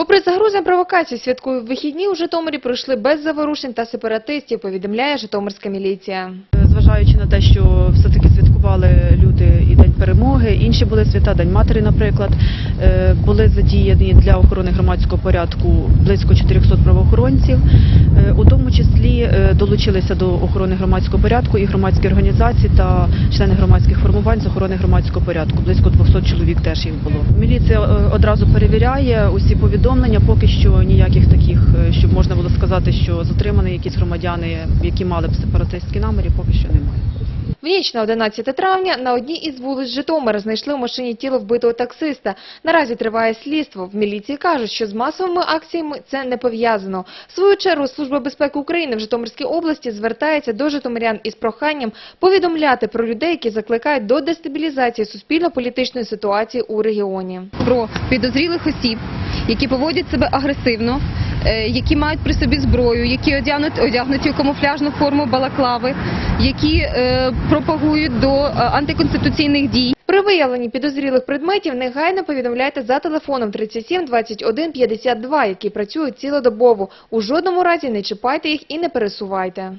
Попри загрози провокацій, святкові вихідні у Житомирі пройшли без заворушень та сепаратистів, повідомляє Житомирська міліція. Зважаючи на те, що все-таки святкували люди і День перемоги, інші були свята, День матері, наприклад, е, були задіяні для охорони громадського порядку близько 400 правоохоронців. Долучилися до охорони громадського порядку і громадські організації та члени громадських формувань з охорони громадського порядку. Близько 200 чоловік теж їх було. Міліція е, одразу перевіряє усі повідомлення. Поки що ніяких таких, е, щоб можна було сказати, що затримані якісь громадяни, які мали б сепаратистські наміри, поки що немає. В ніч на 11 травня на одній із вулиць Житомира знайшли в машині тіло вбитого таксиста. Наразі триває слідство. В міліції кажуть, що з масовими акціями це не пов'язано. В свою чергу Служба безпеки України в Житомирській області звертається до житомирян із проханням повідомляти про людей, які закликають до дестабілізації суспільно-політичної ситуації у регіоні. про підозрілих осіб, які поводять себе агресивно, е, які мають при собі зброю, які одягнуті, у камуфляжну форму балаклави, які е, пропагують до е, антиконституційних дій. При виявленні підозрілих предметів негайно повідомляйте за телефоном 37 21 52, які працюють цілодобово. У жодному разі не чіпайте їх і не пересувайте.